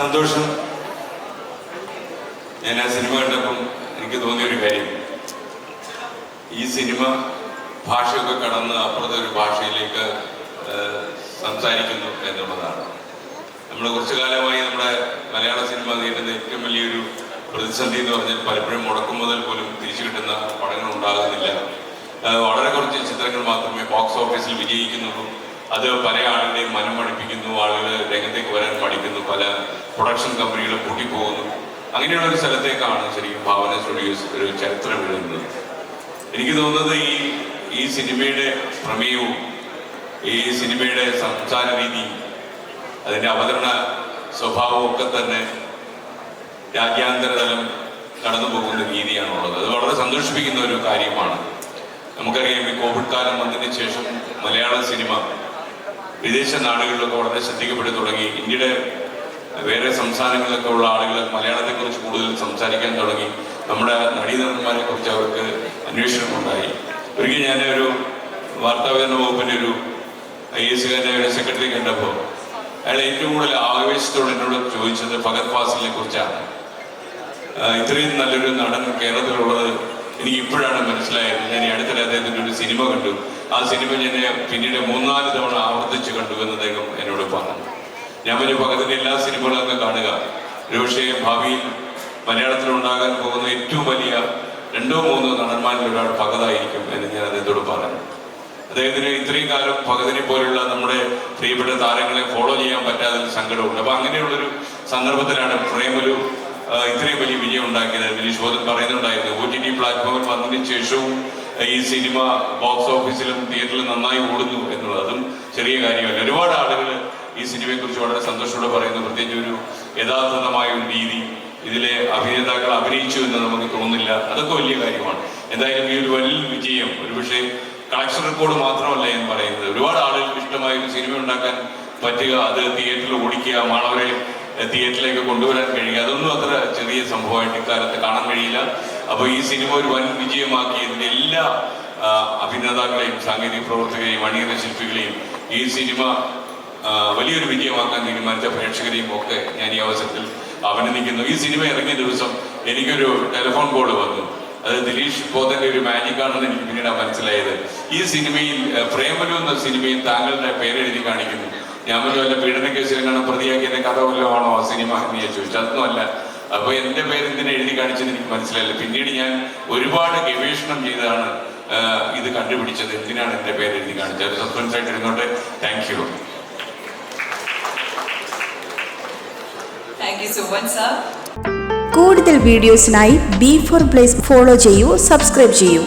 സന്തോഷം. ഞാൻ ആ സിനിമ കണ്ടപ്പം എനിക്ക് തോന്നിയ ഒരു കാര്യം. ഈ സിനിമ ഭാഷയൊക്കെ കടന്ന് അപ്പുറത്തെ ഒരു ഭാഷയിലേക്ക് സംസാരിക്കുന്നു എന്നുള്ളതാണ്. നമ്മൾ കുറച്ചു കാലമായി നമ്മുടെ മലയാള സിനിമ നേരിടുന്ന ഏറ്റവും വലിയൊരു പ്രതിസന്ധി എന്ന് പറഞ്ഞാൽ പലപ്പോഴും മുടക്കം മുതൽ പോലും തിരിച്ചു കിട്ടുന്ന പടങ്ങൾ ഉണ്ടാകുന്നില്ല. വളരെ കുറച്ച് ചിത്രങ്ങൾ മാത്രമേ ബോക്സ് ഓഫീസിൽ വിജയിക്കുന്നുള്ളൂ. അത് പല ആളുകളെയും മനം മടിപ്പിക്കുന്നു ആളുകൾ രംഗത്തേക്ക് വരാൻ പഠിക്കുന്നു പല പ്രൊഡക്ഷൻ കമ്പനികൾ പൂട്ടിപ്പോകുന്നു അങ്ങനെയുള്ള ഒരു സ്ഥലത്തേക്കാണ് ശരിക്കും ഭാവന സ്റ്റുഡിയോസ് ഒരു ചരിത്രം എഴുതുന്നത്. എനിക്ക് തോന്നുന്നത് ഈ ഈ സിനിമയുടെ പ്രമേയവും ഈ സിനിമയുടെ സംസാര രീതിയും അതിന്റെ അവതരണ സ്വഭാവവും ഒക്കെ തന്നെ രാജ്യാന്തര തലം കടന്നു പോകുന്ന രീതിയാണുള്ളത്. അത് വളരെ സന്തോഷിപ്പിക്കുന്ന ഒരു കാര്യമാണ്. നമുക്കറിയാം ഈ കോവിഡ് കാലം വന്നതിന് ശേഷം മലയാള സിനിമ വിദേശ നാടുകളിലൊക്കെ വളരെ ശ്രദ്ധിക്കപ്പെട്ടു തുടങ്ങി. ഇന്ത്യയുടെ വേറെ സംസ്ഥാനങ്ങളിലൊക്കെ ഉള്ള ആളുകൾ മലയാളത്തെക്കുറിച്ച് കൂടുതൽ സംസാരിക്കാൻ തുടങ്ങി. നമ്മുടെ നടീനടന്മാരെ കുറിച്ച് അവർക്ക് അന്വേഷണം ഉണ്ടായി ഒരിക്കൽ ഞാൻ ഒരു വാർത്താവിതരണ വകുപ്പിന്റെ ഒരു ഐ എസ് കാരുടെ സെക്രട്ടറി കണ്ടപ്പോൾ അയാൾ ഏറ്റവും കൂടുതൽ ആവേശത്തോടെ എന്നോട് ചോദിച്ചത് ഫഗത് ഫാസിലിനെ കുറിച്ചാണ്. ഇത്രയും നല്ലൊരു നടൻ കേരളത്തിലുള്ളത് എനിക്ക് ഇപ്പോഴാണ് മനസ്സിലായത്. ഞാൻ അടുത്തിടെ അദ്ദേഹത്തിന്റെ ഒരു സിനിമ കണ്ടു. ആ സിനിമ ഞാൻ പിന്നീട് മൂന്നാൽ തവണ ആവർത്തിച്ച് കണ്ടു എന്ന് അദ്ദേഹം എന്നോട് പറഞ്ഞു. ഞാൻ പറഞ്ഞു ഭഗത്തിന്റെ എല്ലാ സിനിമകളും അങ്ങ് കാണുക. ഒരുപക്ഷെ ഭാവിയിൽ മലയാളത്തിൽ ഉണ്ടാകാൻ പോകുന്ന ഏറ്റവും വലിയ രണ്ടോ മൂന്നോ നടന്മാരിൽ ഒരാൾ ഭഗതായിരിക്കും എന്ന് ഞാൻ അദ്ദേഹത്തോട് പറഞ്ഞു. അദ്ദേഹത്തിന് ഇത്രയും കാലം ഭഗതിനെ പോലുള്ള നമ്മുടെ പ്രിയപ്പെട്ട താരങ്ങളെ ഫോളോ ചെയ്യാൻ പറ്റാതെ സങ്കടമുണ്ട് അപ്പൊ അങ്ങനെയുള്ളൊരു സന്ദർഭത്തിലാണ് പ്രേമലു ഇത്രയും വലിയ വിജയം ഉണ്ടാക്കിയത് ദിലീഷ് ബോധൻ പറയുന്നുണ്ടായിരുന്നു. ഒ ടി ടി പ്ലാറ്റ്ഫോമിൽ വന്നതിന് ശേഷവും ഈ സിനിമ ബോക്സ് ഓഫീസിലും തിയേറ്ററിലും നന്നായി ഓടുന്നു എന്നുള്ളത് അതും ചെറിയ കാര്യമല്ല. ഒരുപാട് ആളുകൾ ഈ സിനിമയെ കുറിച്ച് വളരെ സന്തോഷത്തോടെ പറയുന്നു. പ്രത്യേകിച്ച് ഒരു യഥാർത്ഥമായ ഒരു രീതി ഇതിലെ അഭിനേതാക്കൾ അഭിനയിച്ചു എന്ന് നമുക്ക് തോന്നുന്നില്ല. അതൊക്കെ വലിയ കാര്യമാണ്. എന്തായാലും ഈ ഒരു വലിയ വിജയം ഒരുപക്ഷെ കളക്ഷൻ റെക്കോർഡ് മാത്രമല്ല എന്ന് പറയുന്നത്. ഒരുപാട് ആളുകൾക്ക് ഇഷ്ടമായ ഒരു സിനിമ ഉണ്ടാക്കാൻ പറ്റുക അത് തിയേറ്ററിൽ ഓടിക്കുക മാണവരെ തിയേറ്ററിലേക്ക് കൊണ്ടുവരാൻ കഴിയുക. അതൊന്നും അത്ര ചെറിയ സംഭവമായിട്ട് ഇക്കാലത്ത് കാണാൻ കഴിയില്ല. അപ്പോൾ ഈ സിനിമ ഒരു വൻ വിജയമാക്കി ഇതിന്റെ എല്ലാ അഭിനേതാക്കളെയും സാങ്കേതിക പ്രവർത്തകരെയും അണിയറ ശില്പികളെയും ഈ സിനിമ വലിയൊരു വിജയമാക്കാൻ തീരുമാനിച്ച പ്രേക്ഷകരെയും ഒക്കെ ഞാൻ ഈ അവസരത്തിൽ അഭിനന്ദിക്കുന്നു. ഈ സിനിമ ഇറങ്ങിയ ദിവസം എനിക്കൊരു ടെലിഫോൺ കോൾ വന്നു. അത് ദിലീഷ് പോത്തന്റെ ഒരു മാജിക് ആണെന്ന് എനിക്ക് പിന്നീട് മനസ്സിലായത്. ഈ സിനിമയിൽ പ്രേമലു എന്ന സിനിമയിൽ താങ്കളുടെ പേരെഴുതി കാണിക്കുന്നു. ഞാൻ പറഞ്ഞു വല്ല പീഡന പ്രതിയാക്കിയത് പ്രതിയാക്കിയ കഥ വല്ലതാണോ ആ സിനിമ എന്ന് ഞാൻ ചോദിച്ചു. അതൊന്നും അല്ല അപ്പൊ എന്റെ പേര് ഇതിനെ എഴുതി കാണിച്ചെന്ന് എനിക്ക് മനസ്സിലായില്ല. പിന്നീട് ഞാൻ ഒരുപാട് ഗവേഷണം ചെയ്താണ് ഇത് കണ്ടുപിടിച്ചത്. എന്തിനാണ് എന്റെ പേര് എഴുതി കാണിച്ചത്? സസ്പെൻസ് ആയിട്ട് ഇരുന്നോട്ടെ. താങ്ക് യു കൂടുതൽ വീഡിയോസിനായി ബി ഫോർ പ്ലേസ് ഫോളോ ചെയ്യൂ സബ്സ്ക്രൈബ് ചെയ്യൂ.